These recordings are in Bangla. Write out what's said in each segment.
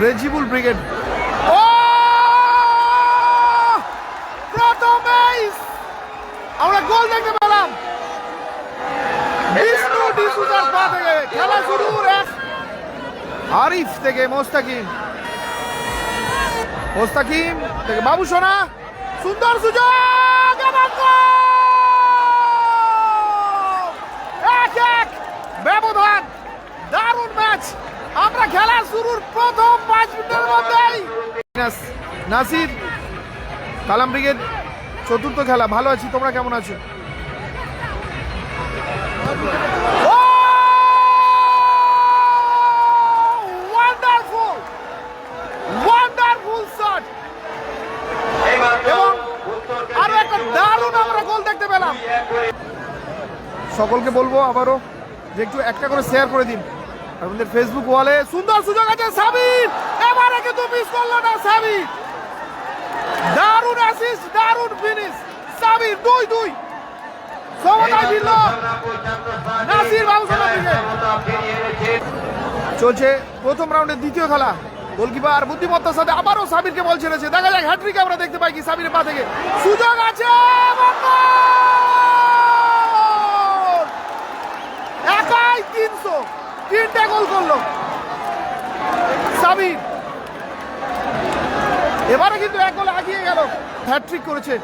রেজিবুল ব্রিগেড। ও! প্রথমেই আমরা গোল দেখতে পেলাম। বিষ্ণু ডিসুজার পা থেকে খেলা শুরু আরিফ থেকে মোস্তাকিম। মোস্তাকিম থেকে বাবু সোনা, সুন্দর সুযোগ এবং গোল! এক এক ব্যবধান দারুণ ম্যাচ আমরা খেলা শুরুর প্রথম পাঁচ মিনিটের মধ্যেই। নাস- নাসির কালাম ব্রিগেড চতুর্থ খেলা ভালো আছি তোমরা কেমন আছো? আরও একটা দারুণ আমরা গোল দেখতে পেলাম। সকলকে বলব আবারও যে একটু একটা করে শেয়ার করে দিন। আর আমাদের ফেসবুক ওয়ালে সুন্দর সুযোগ আছে সাবির। এবারে কিন্তু মিস করল না সাবির। দারুণ অ্যাসিস্ট দারুণ ফিনিশ সাবির দুই দুই। সমতায় ফিরল। নাসির বাবু চলছে প্রথম রাউন্ডের দ্বিতীয় খেলা। গোলকিপার বুদ্ধিমত্তার সাথে আবারও সাবিরকে বল ছেড়েছে। দেখা যাক হ্যাট্রিক আমরা দেখতে পাই কি সাবিরের পা থেকে। সুযোগ আছে একাই তিনশো। তিনটে গোল করল। সাবির। এবারে কিন্তু এক গোল আগিয়ে গেল। হ্যাট্রিক করেছে।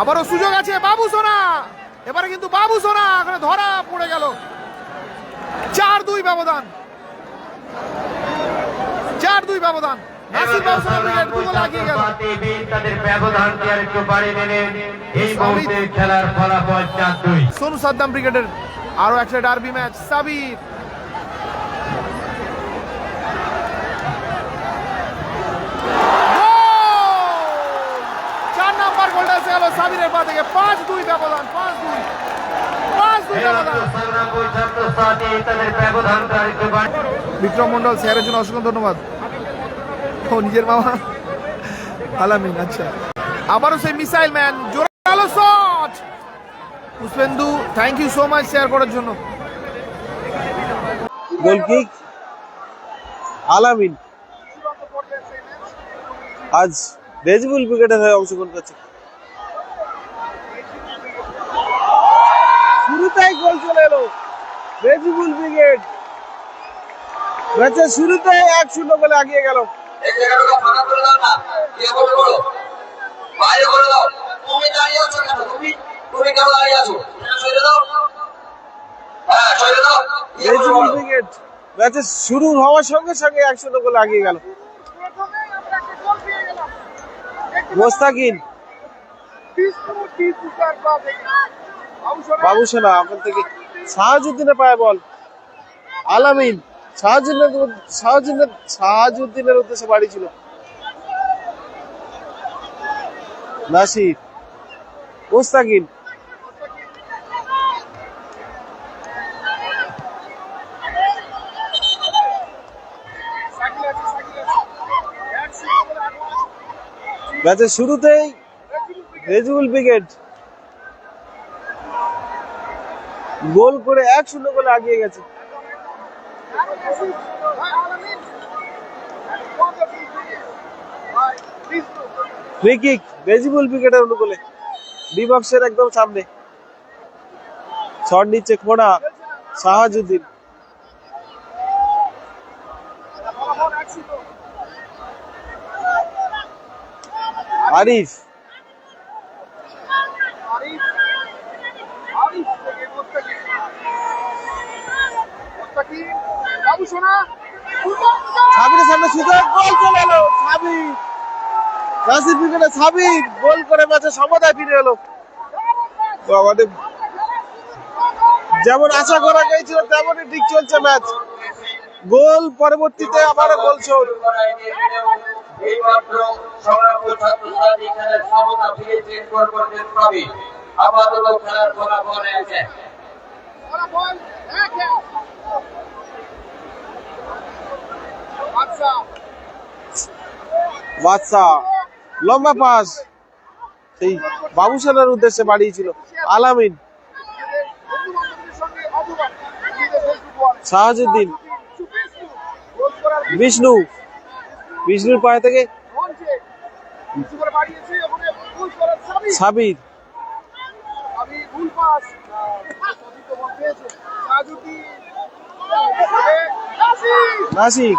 আবারও সুযোগ আছে বাবু সোনা। এবারে কিন্তু বাবু সোনা এখানে ধরা পড়ে গেল। চার দুই ব্যবধান। চার দুই ব্যবধান। নাসির বাবু সোনা ব্রিগেড দু গোল। আগিয়ে গেল তাদের ব্যবধানকে আর একটু বাড়িয়ে নিলেন এই মুহূর্তে খেলার ফলাফল চার দুই সোনু সাদ্দাম ব্রিগেডের আরও একটা ডার্বি ম্যাচ। সাবির চার নাম্বার গোলটা গেল সাবিরের পা থেকে। পাঁচ দুই ব্যবধান। পাঁচ দুই বিক্রম মন্ডল স্যারের জন্য অসংখ্য ধন্যবাদ। ও নিজের মামা। আলামিন আচ্ছা। আবারও সেই মিসাইল ম্যান জোরালো shot! Pushpendu thank you so much share করার জন্য। গোল কিক আলামিন। আজ রেজিবুল ব্রিগেডের হয়ে অংশগ্রহণ করছে। শুরুতেই গোল চলে এলো। রেজিবুল ব্রিগেড ম্যাচের শুরুতে এক শূন্য বলে আগিয়ে গেল। এই জায়গাটা ফাঁকা করে দাও না কে বলে বলো বাইরে করে দাও তুমি দাঁড়িয়ে আছো কেন তুমি তুমি কেন দাঁড়িয়ে আছো সরে দাও হ্যাঁ সরে দাও কে বলে রেজিবুল বলো? ব্রিগেড ম্যাচের শুরু হওয়ার সঙ্গে সঙ্গে এক শূন্য বলে আগিয়ে গেল। মোস্তাকিন বাবু সোনা ওখান থেকে শাহাজুদ্দিনের পায় বল। আলামিন। শাহাজুদ্দিনের উদ্দেশ্যে বাড়ি ছিল। নাসির মোস্তাকিন ম্যাচের শুরুতেই রেজুল ব্রিগেড গোল করে এক শূন্য গোলে আগিয়ে গেছে। ফ্রি কিক রেজিবুল ব্রিগেডের অনুকূলে। ডি বক্সের একদম সামনে। শট নিচ্ছে খোড়া শাহাজুদ্দিন আরিফ। সামনে সুযোগ গোল চলে এলো সাবির সাবির গোল করে ম্যাচে সমতায় ফিরে এলো। আমাদের যেমন আশা করা গিয়েছিল, তেমনই ঠিক চলছে ম্যাচ। গোল পরবর্তীতে আবারও গোল শোধ খেলার ফলাফল। বাচ্চা লম্বা পাস। সেই বাবুসানের উদ্দেশ্যে বাড়িয়েছিল। আলামিন। শাহাজুদ্দিন। বিষ্ণু। বিষ্ণুর পায়ে থেকে সাবির। নাসিক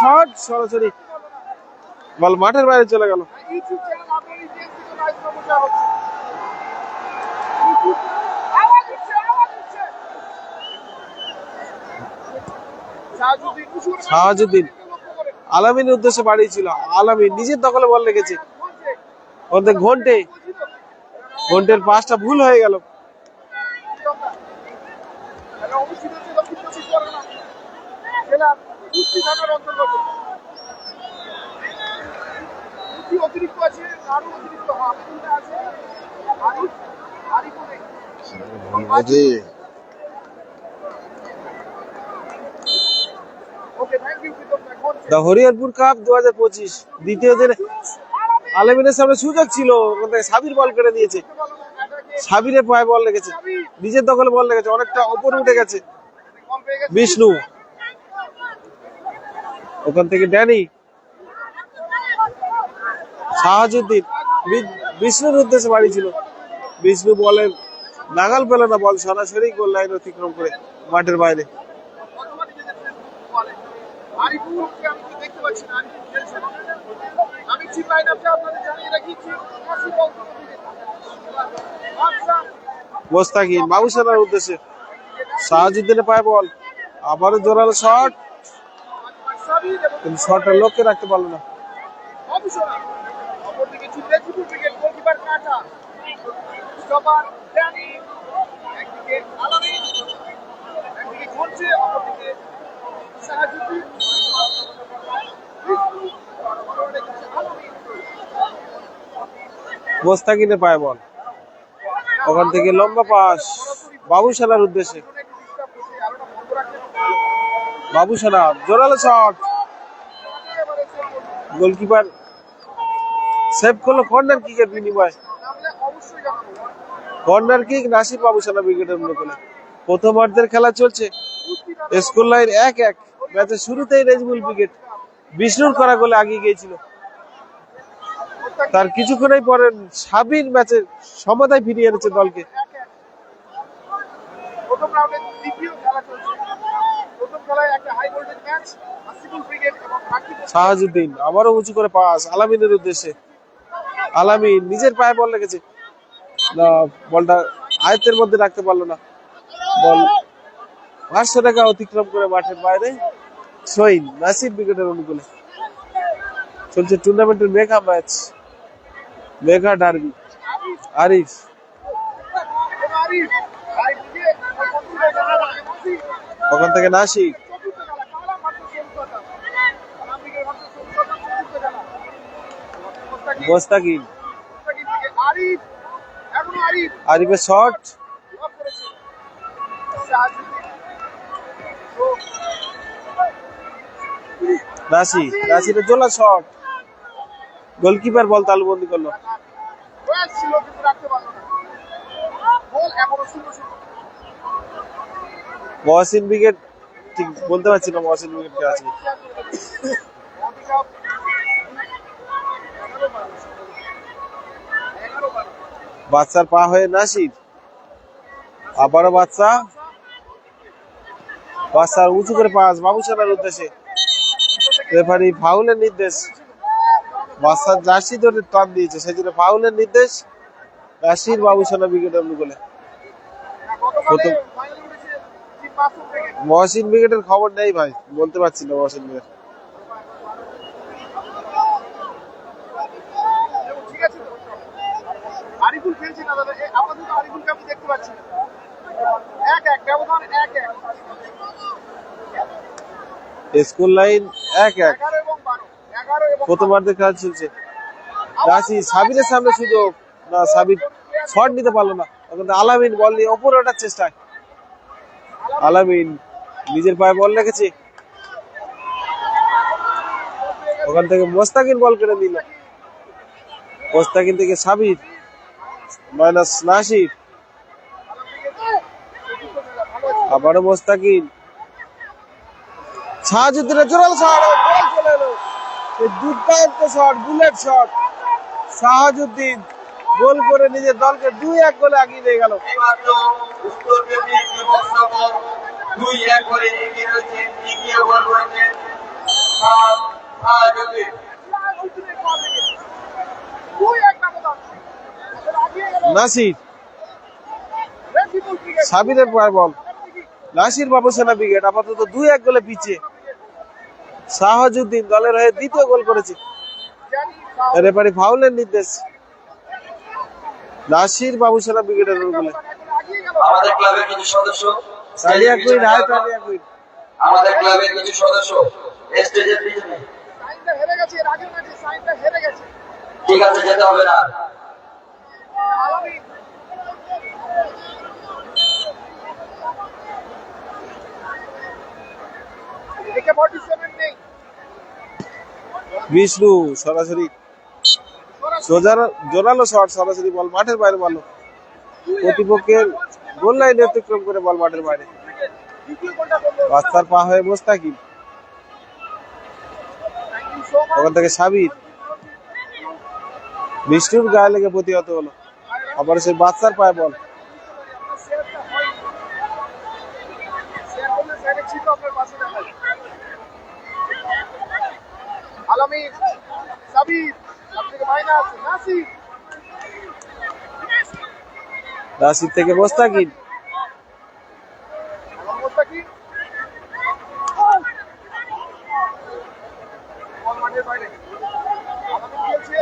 শট, সরাসরি বল মাঠের বাইরে চলে গেল। শাহাজুদ্দিন আলামিনের উদ্দেশ্যে বাড়িয়েছিল আলামিন নিজের দখলে বল ওদের ঘন্টে, ঘন্টের পাঁচটা ভুল হয়ে গেল। অতিরিক্ত আছে আরও অতিরিক্ত আছে আরিফ আরিফও নেই ওকে থ্যাংক ইউ প্রীতম দা হরিহরপুর কাপ দু হাজার পঁচিশ দ্বিতীয় দিনে আলামিনের সামনে সুযোগ ছিল ওখান থেকে সাবির বল কেটে দিয়েছে। সাবিরের পায়ে বল লেগেছে নিজের দখলে বল লেগেছে অনেকটা উপরে উঠে গেছে। বিষ্ণু। ওখান থেকে ড্যানি। শাহাজুদ্দিন। বিষ্ণুর উদ্দেশ্যে বাড়ি ছিল। বিষ্ণু বলের নাগাল পেল না বল, সরাসরি গোল লাইন অতিক্রম করে মাঠের বাইরে। মোস্তাকিন বাবুসানার উদ্দেশ্যে। শাহাজুদ্দিনের পায়ে বল। আবারও জোরালো শট কিন্তু শটটা লক্ষ্যে রাখতে পারল না। মোস্তাকিনের পায়ে বল ওখান থেকে লম্বা পাস বাবুসানার উদ্দেশ্যে বাবুসানা জোরালো শট। গোলকিপার সেভ করল কর্নার কিকের বিনিময়ে। কর্নার কিক নাসির বাবুসানা উইকেটের মনে করে প্রথমার্ধের খেলা চলছে। স্কুল লাইন এক এক ম্যাচের শুরুতেই রেজবুল উইকেট বিষ্ণুর করা গোলে আগিয়ে গিয়েছিল। তার কিছুক্ষণের পরে সাবির ম্যাচের সমতায় ফিরিয়ে এনেছে দলকে। প্রথম রাউন্ডের দ্বিতীয় খেলা চলছে। শাহাজুদ্দিন আবারও উঁচু করে পাস আলামিনের উদ্দেশ্যে। আলামিন নিজের পায়ে বল লেগেছে না বলটা আয়ত্তের মধ্যে রাখতে পারল না। বল পাঁচশো টাকা অতিক্রম করে মাঠের বাইরে। সইন নাসির উইকেটের অনুকূলে। চলছে টুর্নামেন্টের mega match mega derby Arif Arif. ওখান থেকে চতুর্থ খেলা মোস্তাকিম আরিফের শট করেছে সাহায্যে তো জোলা শট গোলকিপার বল তালুবন্দি করল। ছিল কিন্তু রাখতে পারল না গোল এখনও শূন্য শূন্য মহসিন উইকেট ঠিক বলতে পারছি না মহসিন উইকেট কে আছে। বাচ্চার পা হয়ে নাসির, আবারও বাচ্চা। বাচ্চার উঁচু করে পাস বাবুসানার উদ্দেশ্যে। রেফারি ফাউলের নির্দেশ। বাচ্চার জার্সি ধরে টান দিয়েছে সেই জন্য ফাউলের নির্দেশ। নাসির বাবুসানা উইকেটের অনুকূলে। প্রথম মহসিন উইকেটের খবর নেই ভাই বলতে পারছি না মহসিন উইকেট ঠিক আছে তো? আরিফুল খেলছে না দাদা আপাতত আরিফুলকে আমি দেখতে পাচ্ছি না। এক এক ব্যবধান এক এক। স্কুল লাইন এক এক। প্রথমার্ধে খেলা চলছে। রাশি সাবিরের সামনে সুযোগ। না সাবির শট নিতে পারল না। আলামিন বল নিয়ে ওপরে ওঠার চেষ্টায়। আলামিন, নিজের পায়ে বল রেখেছে? ওখান থেকে মোস্তাকিন বল কেড়ে নিল। মোস্তাকিন থেকে সাবির, মাইনাস নাসির। আবারও মোস্তাকিন শাহজুদ্দিনের জোরাল shot bullet shot Shahjuddin goal করে নিজের দলকে দুই এক গোলে আগিয়ে নিয়ে গেল। এইমাত্র উত্তর বেদির যুবক সকল দুই এক করে এগিয়ে রয়েছেন দ্বিতীয় গোল করেছেন নাসির সাবিরের পায় বল। নাসির বাবু সেনা ব্রিগেড আপাতত দুই এক গোলে পিছিয়ে। শাহজুদ্দিন দলের হয়ে দ্বিতীয় গোল করেছে। রেফারি ফাউলের নির্দেশ। নাসির বাবু সেনা ব্রিগেডের গোলে আমাদের ক্লাবের কিছু সদস্য Talia Queen hi Talia Queen. আমাদের ক্লাবের কিছু সদস্য স্টেজের পিছনে। হেরে গেছে এর আগের ম্যাচে সাইনটা হেরে গেছে। ঠিক আছে যেতে হবে না। আলামী। একে 47 নেই। বিষ্ণু সরাসরি সোজার জোরালো শট সরাসরি বল, মাঠের বাইরে বল। প্রতিপক্ষের গোল লাইন অতিক্রম করে বল মাঠের বাইরে। রাস্তার পা হয়ে সো ওখান থেকে সাবির। বিষ্ণুর গায়ে লেগে প্রতিহত হলো। আবার সেই বাচ্চার পায়ে বল। আলামী সাবির। রাশিদ থেকে মোস্তাকিম অবস্থা কি বল মাঠের বাইরে। আলামী খেলছে।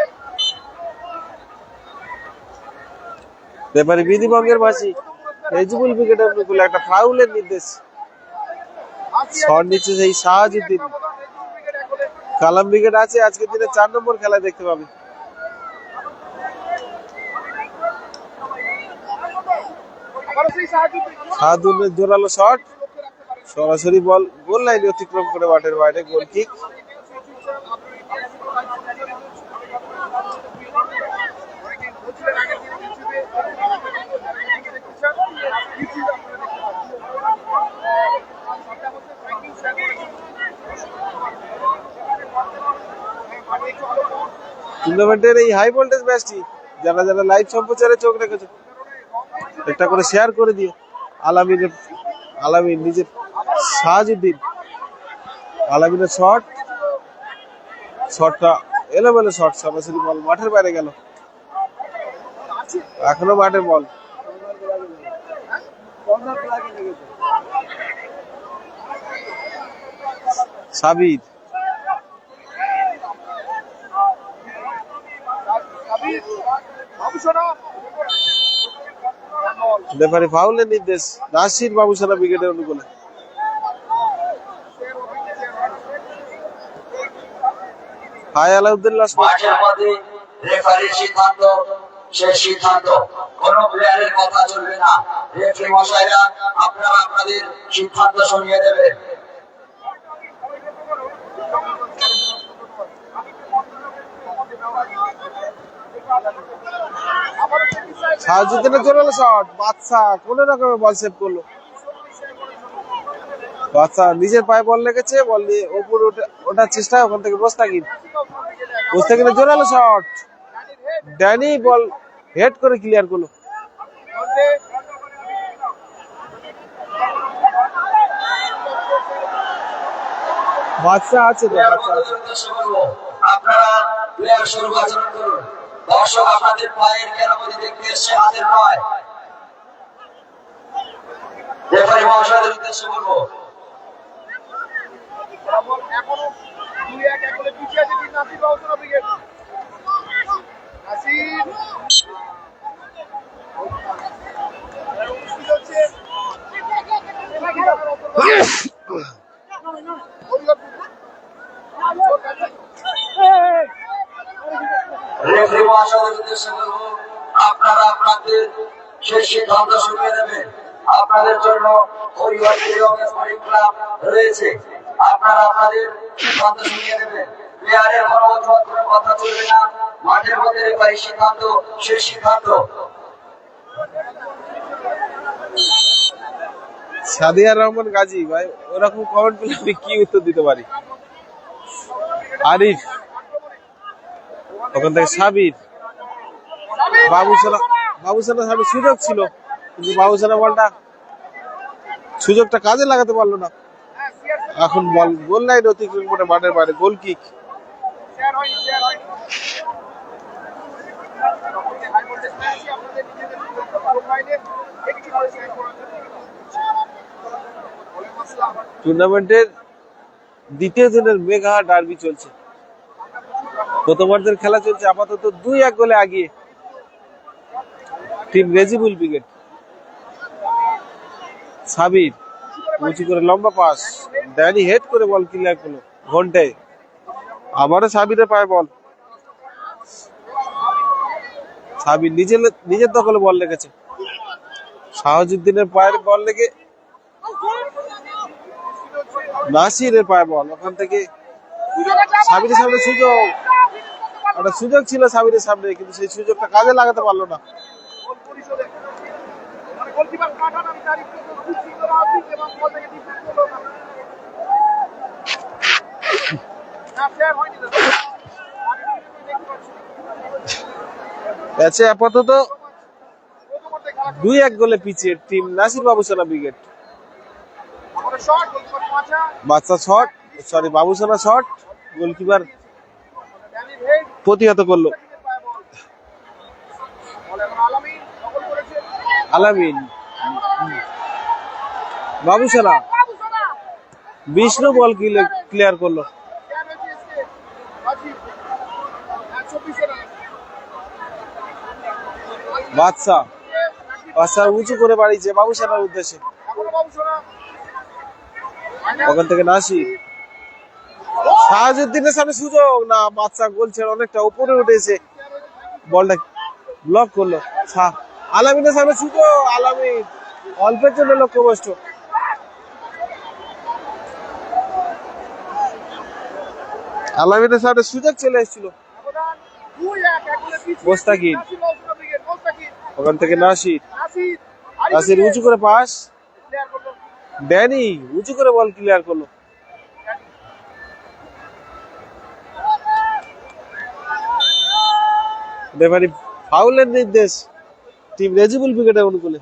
রেফারি বিধিভঙ্গের ভাষী রেজিবুল উইকেটের একটা ফাউলের নির্দেশ। শট নিচ্ছে সেই শাহজুদ্দিন কালাম উইকেট আছে আজকের দিনে চার নম্বর খেলা দেখতে পাবে। জোরালো শট সরাসরি বল গোল লাইন অতিক্রম করে মাঠের বাইরে গোল কিক টুর্নামেন্টের এই হাই ভোল্টেজ ম্যাচটি যারা যারা লাইভ সম্প্রচারে চোখ রেখেছে, একটা করে শেয়ার করে দিও আলামিনের, আলামিন নিজের শাহজুদ্দিন আলামিনের শট শটটা এলোমেলো শট সরাসরি বল মাঠের বাইরে গেল। এখনও মাঠে বল সাবির রেফারি ফাউলের নির্দেশ। নাসির বাবুসানা উইকেটের অনুকূলে। সিদ্ধান্ত কোন প্লেয়ারের কথা চলবে না। আপনারা আপনাদের সিদ্ধান্ত শুনিয়ে দেবেন। সাহায্যের জোরালো শট বাচ্চা কোন রকমে বল সেভ করল। বাচ্চা নিজের পায়ে বল লেগেছে, বল নিয়ে ওপরে ওঠে- ওঠার চেষ্টা, ওখান থেকে মোস্তাকিম মোস্তাকিমের জোরালো শট ড্যানি বল হেড করে ক্লিয়ার করল। বাচ্চা আছে তো, বাচ্চা আছে। আপনারা প্লেয়ার স্বরূপ আচরণ করুন দর্শক আপনাদের পায়ের কেরামতি দেখতে এসছে, হাতের নয় রেফারি মহাশয়দের উদ্দেশ্য বলব। এখনও দুই এক এখনও পিছিয়ে আছে টিম নাসির বাউসনা ব্রিগেড নাসির মুশকিল হচ্ছে রেফারি মহাশয়ের উদ্দেশ্য করব আপনারা আপনাদের শেষ সিদ্ধান্ত শুনিয়ে দেবেন আপনাদের জন্য রয়েছে। আপনারা আপনাদের সিদ্ধান্ত শুনিয়ে প্লেয়ারের কোনো কথা চলবে না। মাঠের মধ্যে সিদ্ধান্ত শেষ সিদ্ধান্ত। সাদিয়া রহমান গাজী, ভাই, ওরকম কমেন্ট পেলে আমি কি উত্তর দিতে পারি? আরিফ, ওখান থেকে সাবির বাবুসানা বাবুসানা সুযোগ ছিল, কিন্তু বাবুসানা বলটা সুযোগটা কাজে লাগাতে পারল না। এখন বল, গোল লাইন অতিক্রম করে মাঠের বাইরে, গোল কিক। টুর্নামেন্টের দ্বিতীয় দিনের মেঘা ডার্বি চলছে। প্রথমার্ধের খেলা চলছে, আপাতত দুই এক গোলে আগিয়ে। টিম রেজিবুল ব্রিগেড সাবির, উঁচু করে লম্বা পাস। ড্যানি হেড করে বল ক্লিয়ার করল ঘন্টে। আবারও সাবিরের পায়ে বল। সাবির নিজের নিজের দখলে বল লেগেছে শাহজুদ্দিনের পায়ের বল লেগে নাসিরের পায়ে বল। ওখান থেকে সাবিরের সামনে সুযোগ। একটা সুযোগ ছিল সাবিরের সামনে, কিন্তু সেই সুযোগটা কাজে লাগাতে পারল না। পাচ্ছি ম্যাচে আপাতত দুই এক গোলে পিছিয়ে টিম নাসির বাবুসানা পাঁচা। বাচ্চা shot sorry Babusana shot goalkeeper প্রতিহত করল পায়ে বল বল এখন আলামিন দখল করেছে আলামিন। বাবুসানা বিষ্ণু বল ক্লিয়ার করল। শেয়ার হয়েছে এসকে রাজীব চব্বিশে রান বাদশা বাদশা উঁচু করে বাড়িয়েছে বাবুসানার উদ্দেশ্যে। ওখান থেকে নাসি। শাহাজুদ্দিনের সামনে সুযোগ। না বাচ্চা গোল অনেকটা উপরে উঠেছে। বলটা ব্লক করল। শা- আলামিনের সামনে সুযোগ আলামিন, অল্পের জন্য লক্ষ্যভ্রষ্ট আলামিনের সামনে সুযোগ চলে এসেছিল। মোস্তাকিম ওখান থেকে নাসির। নাসির উঁচু করে পাস। ড্যানি উঁচু করে বল ক্লিয়ার করল। রেফারি ফাউলের নির্দেশ। টিম রেজিবুল ব্রিগেডের অনুকূলে?